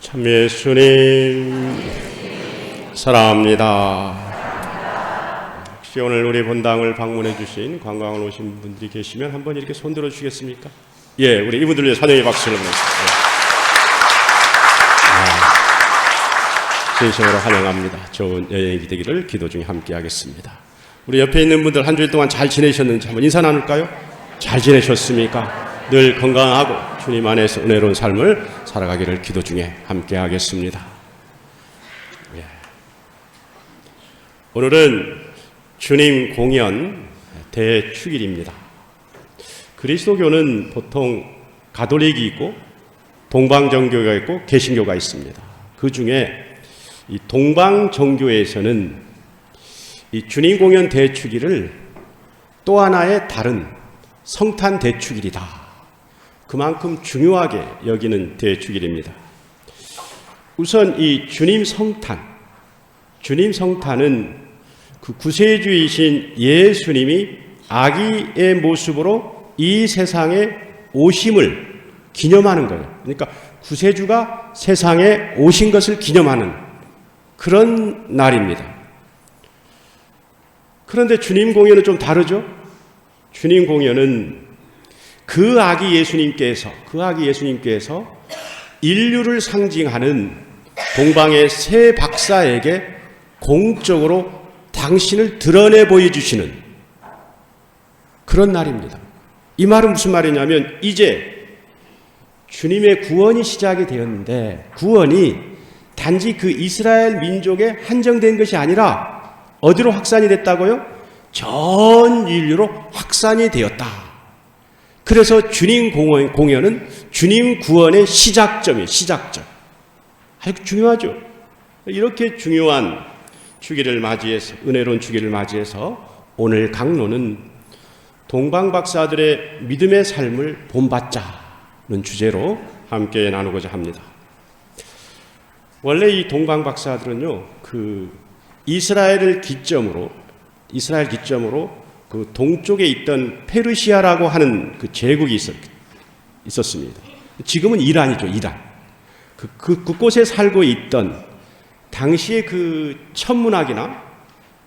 참 예수님 사랑합니다. 혹시 오늘 우리 본당을 방문해 주신 관광을 오신 분들이 계시면 한번 이렇게 손 들어 주시겠습니까? 예, 우리 이분들 위해 환영의 박수를 보내주세요. 아, 진심으로 환영합니다. 좋은 여행이 되기를 기도 중에 함께 하겠습니다. 우리 옆에 있는 분들 한 주일 동안 잘 지내셨는지 한번 인사 나눌까요? 잘 지내셨습니까? 늘 건강하고 주님 안에서 은혜로운 삶을 살아가기를 기도 중에 함께 하겠습니다. 예. 오늘은 주님 공연 대축일입니다. 그리스도교는 보통 가톨릭이 있고 동방정교가 있고 개신교가 있습니다. 그 중에 이 동방정교에서는 이 주님 공연 대축일을 또 하나의 다른 성탄 대축일이다. 그만큼 중요하게 여기는 대축일입니다. 우선 이 주님 성탄, 주님 성탄은 그 구세주이신 예수님이 아기의 모습으로 이 세상에 오심을 기념하는 거예요. 그러니까 구세주가 세상에 오신 것을 기념하는 그런 날입니다. 그런데 주님 공연은 좀 다르죠? 주님 공연은 그 아기 예수님께서 그 아기 예수님께서 인류를 상징하는 동방의 새 박사에게 공적으로 당신을 드러내 보여주시는 그런 날입니다. 이 말은 무슨 말이냐면 이제 주님의 구원이 시작이 되었는데 구원이 단지 그 이스라엘 민족에 한정된 것이 아니라 어디로 확산이 됐다고요? 전 인류로 확산이 되었다. 그래서 주님 공연 은 주님 구원의 시작점이에요. 시작점. 아주 중요하죠. 이렇게 중요한 주기를 맞이해서 은혜로운 주기를 맞이해서 오늘 강론은 동방 박사들의 믿음의 삶을 본받자는 주제로 함께 나누고자 합니다. 원래 이 동방 박사들은요, 그 이스라엘을 기점으로 이스라엘 기점으로 그 동쪽에 있던 페르시아라고 하는 그 제국이 있었, 있었습니다. 지금은 이란이죠, 이란. 그, 그, 그곳에 살고 있던 당시의 그 천문학이나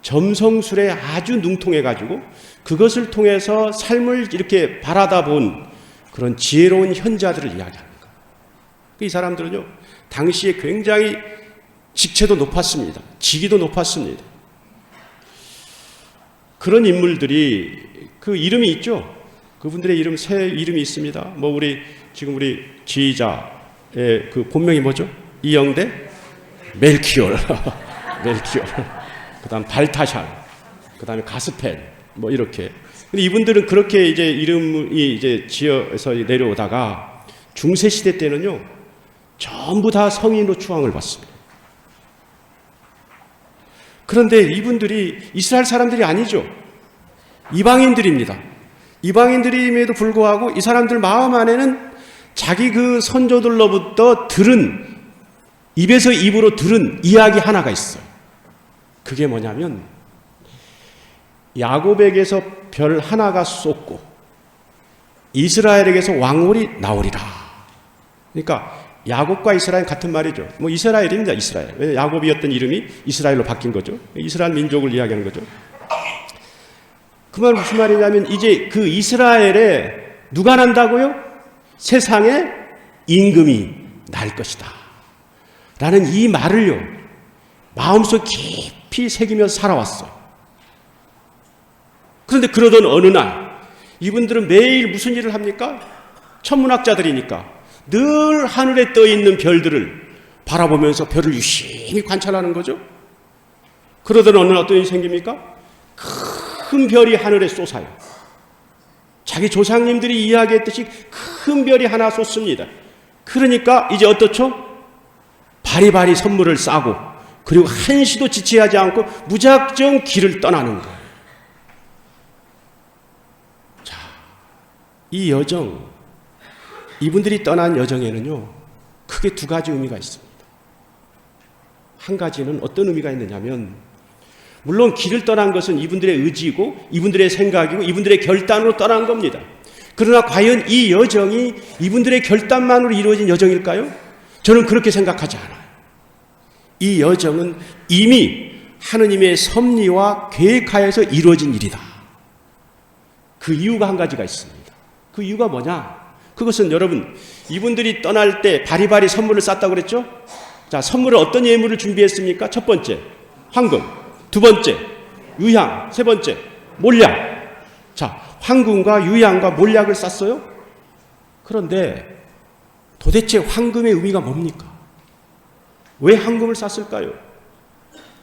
점성술에 아주 능통해가지고 그것을 통해서 삶을 이렇게 바라다 본 그런 지혜로운 현자들을 거예요. 이 사람들은요, 당시에 굉장히 직체도 높았습니다. 직위도 높았습니다. 그런 인물들이 그 이름이 있죠. 그분들의 이름 새 이름이 있습니다. 뭐 우리 지금 우리 지휘자의 그 본명이 뭐죠? 이영대 멜키올 멜키올 그다음 발타샬 그다음에 가스펠 뭐 이렇게 근데 이분들은 그렇게 이제 이름이 이제 지어서 내려오다가 중세 시대 때는요 전부 다 성인으로 추앙을 받습니다. 그런데 이분들이 이스라엘 사람들이 아니죠. 이방인들입니다. 이방인들임에도 불구하고 이 사람들 마음 안에는 자기 그 선조들로부터 들은 입에서 입으로 들은 이야기 하나가 있어요. 그게 뭐냐면 야곱에게서 별 하나가 쏟고 이스라엘에게서 왕홀이 나오리라. 그러니까 야곱과 이스라엘 같은 말이죠. 뭐 이스라엘입니다. 이스라엘. 왜 야곱이었던 이름이 이스라엘로 바뀐 거죠. 이스라엘 민족을 이야기하는 거죠. 그 말 무슨 말이냐면 이제 그 이스라엘에 누가 난다고요? 세상에 임금이 날 것이다. 라는 이 말을요. 마음속 깊이 새기며 살아왔어요. 그런데 그러던 어느 날 이분들은 매일 무슨 일을 합니까? 천문학자들이니까 늘 하늘에 떠 있는 별들을 바라보면서 별을 유심히 관찰하는 거죠. 그러던 어느 날 어떤 일이 생깁니까? 큰 별이 하늘에 쏟아요. 자기 조상님들이 이야기했듯이 큰 별이 하나 쏟습니다. 그러니까 이제 어떻죠? 바리바리 선물을 싸고 그리고 한시도 지체하지 않고 무작정 길을 떠나는 거예요. 자, 이 여정 이분들이 떠난 여정에는요, 크게 두 가지 의미가 있습니다. 한 가지는 어떤 의미가 있느냐면, 물론 길을 떠난 것은 이분들의 의지고, 이분들의 생각이고, 이분들의 결단으로 떠난 겁니다. 그러나 과연 이 여정이 이분들의 결단만으로 이루어진 여정일까요? 저는 그렇게 생각하지 않아요. 이 여정은 이미 하느님의 섭리와 계획하에서 이루어진 일이다. 그 이유가 한 가지가 있습니다. 그 이유가 뭐냐? 그것은 여러분, 이분들이 떠날 때 바리바리 선물을 쌌다고 그랬죠? 자, 선물을 어떤 예물을 준비했습니까? 첫 번째, 황금. 두 번째, 유향. 세 번째, 몰약. 자, 황금과 유향과 몰약을 쌌어요? 그런데 도대체 황금의 의미가 뭡니까? 왜 황금을 쌌을까요?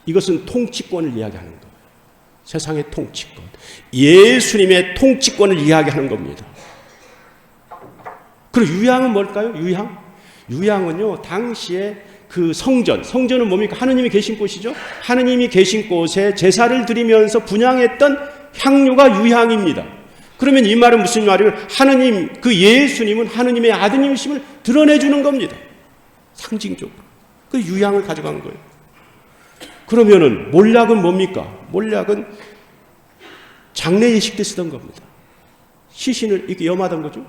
이것은 통치권을 이야기하는 거예요. 세상의 통치권. 예수님의 통치권을 이야기하는 겁니다. 그리고 유향은 뭘까요? 유향? 유향은요, 당시에 그 성전, 성전은 뭡니까? 하느님이 계신 곳이죠? 하느님이 계신 곳에 제사를 드리면서 분양했던 향료가 유향입니다. 그러면 이 말은 무슨 말이에요? 하느님, 그 예수님은 하느님의 아드님이심을 드러내주는 겁니다. 상징적으로. 그 유향을 가져간 거예요. 그러면은 몰약은 뭡니까? 몰약은 장례 예식 때 쓰던 겁니다. 시신을 이렇게 염하던 거죠.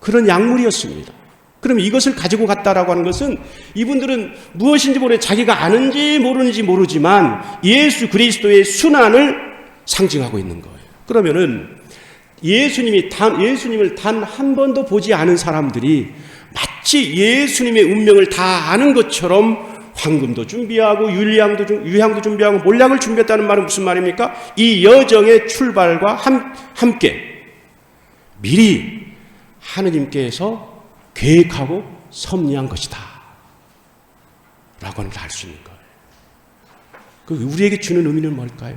그런 약물이었습니다. 그럼 이것을 가지고 갔다라고 하는 것은 이분들은 무엇인지 모르 자기가 아는지 모르는지 모르지만 예수 그리스도의 순환을 상징하고 있는 거예요. 그러면은 예수님이 단 예수님을 단 한 번도 보지 않은 사람들이 마치 예수님의 운명을 다 아는 것처럼 황금도 준비하고 유향도 유향도 준비하고 몰약을 준비했다는 말은 무슨 말입니까? 이 여정의 출발과 함, 함께 미리 하느님께서 계획하고 섭리한 것이다. 라고 하는 걸 알 수 있는 거예요. 그 우리에게 주는 의미는 뭘까요?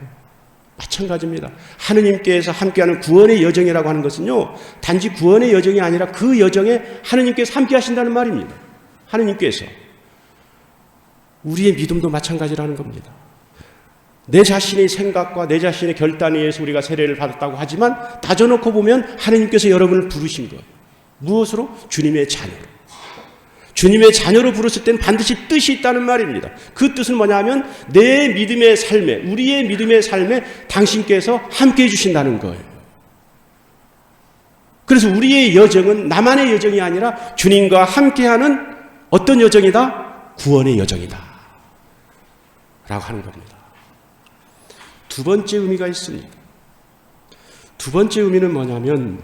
마찬가지입니다. 하느님께서 함께하는 구원의 여정이라고 하는 것은요, 단지 구원의 여정이 아니라 그 여정에 하느님께서 함께 하신다는 말입니다. 하느님께서. 우리의 믿음도 마찬가지라는 겁니다. 내 자신의 생각과 내 자신의 결단에 의해서 우리가 세례를 받았다고 하지만 다져놓고 보면 하느님께서 여러분을 부르신 거예요. 무엇으로? 주님의 자녀로. 주님의 자녀로 부르실 때는 반드시 뜻이 있다는 말입니다. 그 뜻은 뭐냐면 내 믿음의 삶에, 우리의 믿음의 삶에 당신께서 함께 해주신다는 거예요. 그래서 우리의 여정은 나만의 여정이 아니라 주님과 함께하는 어떤 여정이다? 구원의 여정이다. 라고 하는 겁니다. 두 번째 의미가 있습니다. 두 번째 의미는 뭐냐면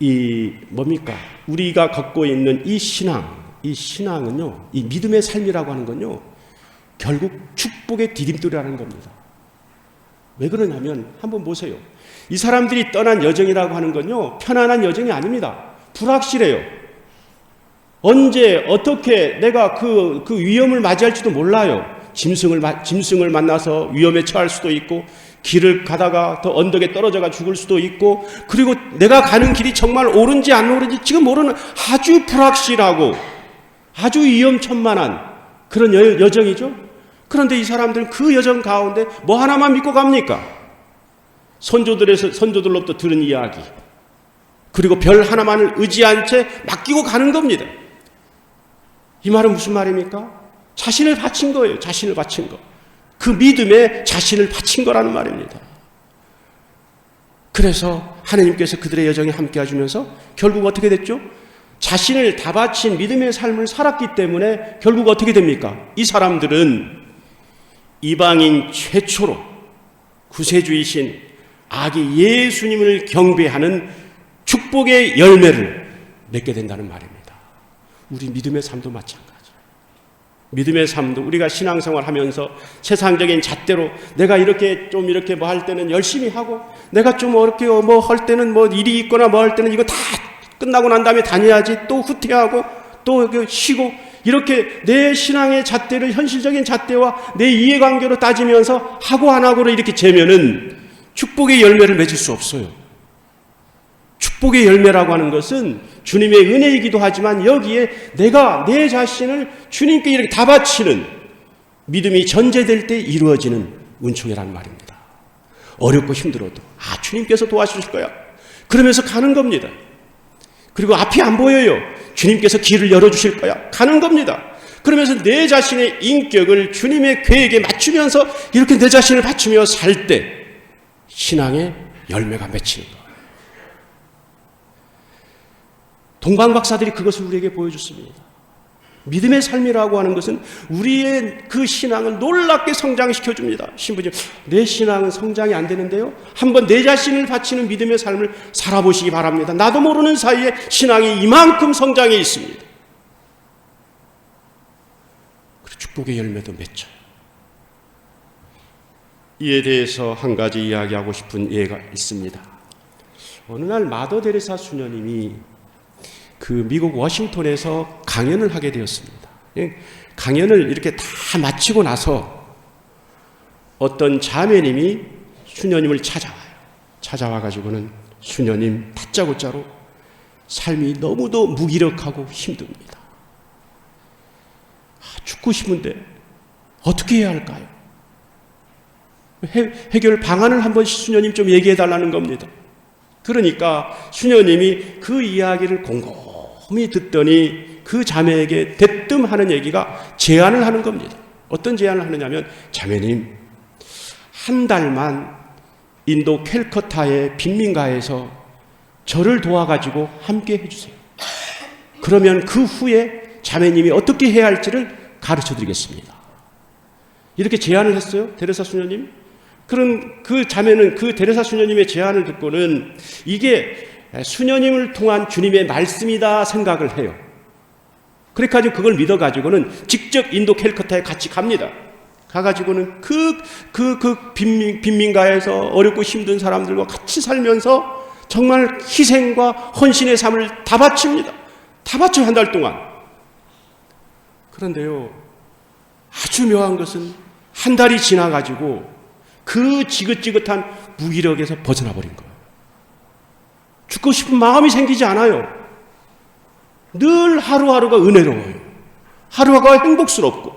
이 뭡니까? 우리가 갖고 있는 이 신앙, 이 신앙은요, 이 믿음의 삶이라고 하는 건요, 결국 축복의 디딤돌이라는 겁니다. 왜 그러냐면 한번 보세요. 이 사람들이 떠난 여정이라고 하는 건요, 편안한 여정이 아닙니다. 불확실해요. 언제 어떻게 내가 그, 그 위험을 맞이할지도 몰라요. 짐승을, 짐승을 만나서 위험에 처할 수도 있고, 길을 가다가 더 언덕에 떨어져가 죽을 수도 있고 그리고 내가 가는 길이 정말 옳은지 안 옳은지 지금 모르는 아주 불확실하고 아주 위험천만한 그런 여, 여정이죠. 그런데 이 사람들은 그 여정 가운데 뭐 하나만 믿고 갑니까? 선조들에서 선조들로부터 들은 이야기 그리고 별 하나만을 의지한 채 맡기고 가는 겁니다. 이 말은 무슨 말입니까? 자신을 바친 거예요. 자신을 바친 거. 그 믿음에 자신을 바친 거라는 말입니다. 그래서 하나님께서 그들의 여정에 함께 해주면서 결국 어떻게 됐죠? 자신을 다 바친 믿음의 삶을 살았기 때문에 결국 어떻게 됩니까? 이 사람들은 이방인 최초로 구세주이신 아기 예수님을 경배하는 축복의 열매를 맺게 된다는 말입니다. 우리 믿음의 삶도 마찬가지. 믿음의 삶도 우리가 신앙생활 하면서 세상적인 잣대로 내가 이렇게 좀 이렇게 뭐 할 때는 열심히 하고 내가 좀 어렵게 뭐 할 때는 뭐 일이 있거나 뭐 할 때는 이거 다 끝나고 난 다음에 다녀야지 또 후퇴하고 또 쉬고 이렇게 내 신앙의 잣대를 현실적인 잣대와 내 이해관계로 따지면서 하고 안 하고를 이렇게 재면은 축복의 열매를 맺을 수 없어요. 축복의 열매라고 하는 것은 주님의 은혜이기도 하지만 여기에 내가 내 자신을 주님께 이렇게 다 바치는 믿음이 전제될 때 이루어지는 은총이라는 말입니다. 어렵고 힘들어도 아 주님께서 도와주실 거야. 그러면서 가는 겁니다. 그리고 앞이 안 보여요. 주님께서 길을 열어주실 거야. 가는 겁니다. 그러면서 내 자신의 인격을 주님의 계획에 맞추면서 이렇게 내 자신을 바치며 살 때 신앙의 열매가 맺히는 거. 동방 박사들이 그것을 우리에게 보여줬습니다. 믿음의 삶이라고 하는 것은 우리의 그 신앙을 놀랍게 성장시켜 줍니다. 신부님, 내 신앙은 성장이 안 되는데요. 한번 내 자신을 바치는 믿음의 삶을 살아보시기 바랍니다. 나도 모르는 사이에 신앙이 이만큼 성장해 있습니다. 그리고 축복의 열매도 맺혀요. 이에 대해서 한 가지 이야기하고 싶은 예가 있습니다. 어느 날 마더 데레사 수녀님이 그 미국 워싱턴에서 강연을 하게 되었습니다. 예, 강연을 이렇게 다 마치고 나서 어떤 자매님이 수녀님을 찾아와요. 찾아와 가지고는 수녀님 다짜고짜로 삶이 너무도 무기력하고 힘듭니다. 아, 죽고 싶은데 어떻게 해야 할까요? 해, 해결 방안을 한번 수녀님 좀 얘기해 달라는 겁니다. 그러니까 수녀님이 그 이야기를 곰곰이 듣더니 그 자매에게 대뜸 하는 얘기가 제안을 하는 겁니다. 어떤 제안을 하느냐면 자매님 한 달만 인도 캘커타의 빈민가에서 저를 도와가지고 함께 해주세요. 그러면 그 후에 자매님이 어떻게 해야 할지를 가르쳐 드리겠습니다. 이렇게 제안을 했어요. 데레사 수녀님. 그런 그 자매는 그 데레사 수녀님의 제안을 듣고는 이게 수녀님을 통한 주님의 말씀이다 생각을 해요. 그래가지고 그걸 믿어가지고는 직접 인도 캘커타에 같이 갑니다. 가가지고는 그, 그, 그 빈민, 빈민가에서 어렵고 힘든 사람들과 같이 살면서 정말 희생과 헌신의 삶을 다 바칩니다. 다 바쳐요, 한 달 동안. 그런데요, 아주 묘한 것은 한 달이 지나가지고 그 지긋지긋한 무기력에서 벗어나 버린 거예요. 죽고 싶은 마음이 생기지 않아요. 늘 하루하루가 은혜로워요. 하루하루가 행복스럽고.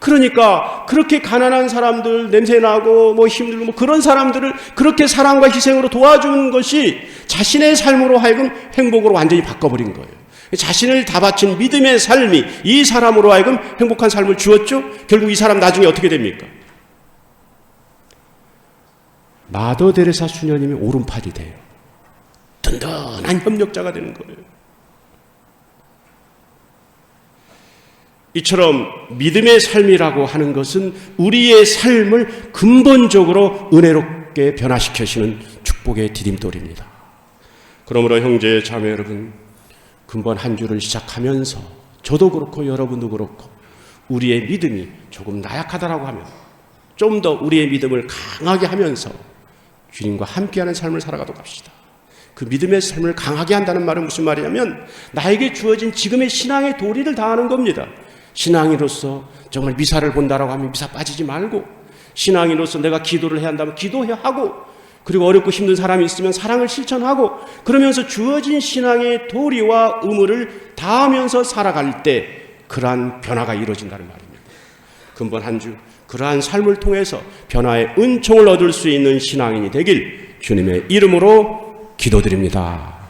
그러니까 그렇게 가난한 사람들 냄새나고 뭐 힘들고 뭐 그런 사람들을 그렇게 사랑과 희생으로 도와주는 것이 자신의 삶으로 하여금 행복으로 완전히 바꿔버린 거예요. 자신을 다 바친 믿음의 삶이 이 사람으로 하여금 행복한 삶을 주었죠. 결국 이 사람 나중에 어떻게 됩니까? 마더 데레사 수녀님이 오른팔이 돼요. 든든한 협력자가 되는 거예요. 이처럼 믿음의 삶이라고 하는 것은 우리의 삶을 근본적으로 은혜롭게 변화시켜주는 축복의 디딤돌입니다. 그러므로 형제 자매 여러분, 근본 한 주를 시작하면서 저도 그렇고 여러분도 그렇고 우리의 믿음이 조금 나약하다라고 하면 좀 더 우리의 믿음을 강하게 하면서 주님과 함께하는 삶을 살아가도록 합시다. 그 믿음의 삶을 강하게 한다는 말은 무슨 말이냐면 나에게 주어진 지금의 신앙의 도리를 다하는 겁니다. 신앙인으로서 정말 미사를 본다라고 하면 미사 빠지지 말고 신앙인으로서 내가 기도를 해야 한다면 기도해야 하고 그리고 어렵고 힘든 사람이 있으면 사랑을 실천하고 그러면서 주어진 신앙의 도리와 의무를 다하면서 살아갈 때 그러한 변화가 이루어진다는 말입니다. 근본 한 주 그러한 삶을 통해서 변화의 은총을 얻을 수 있는 신앙인이 되길 주님의 이름으로 기도드립니다.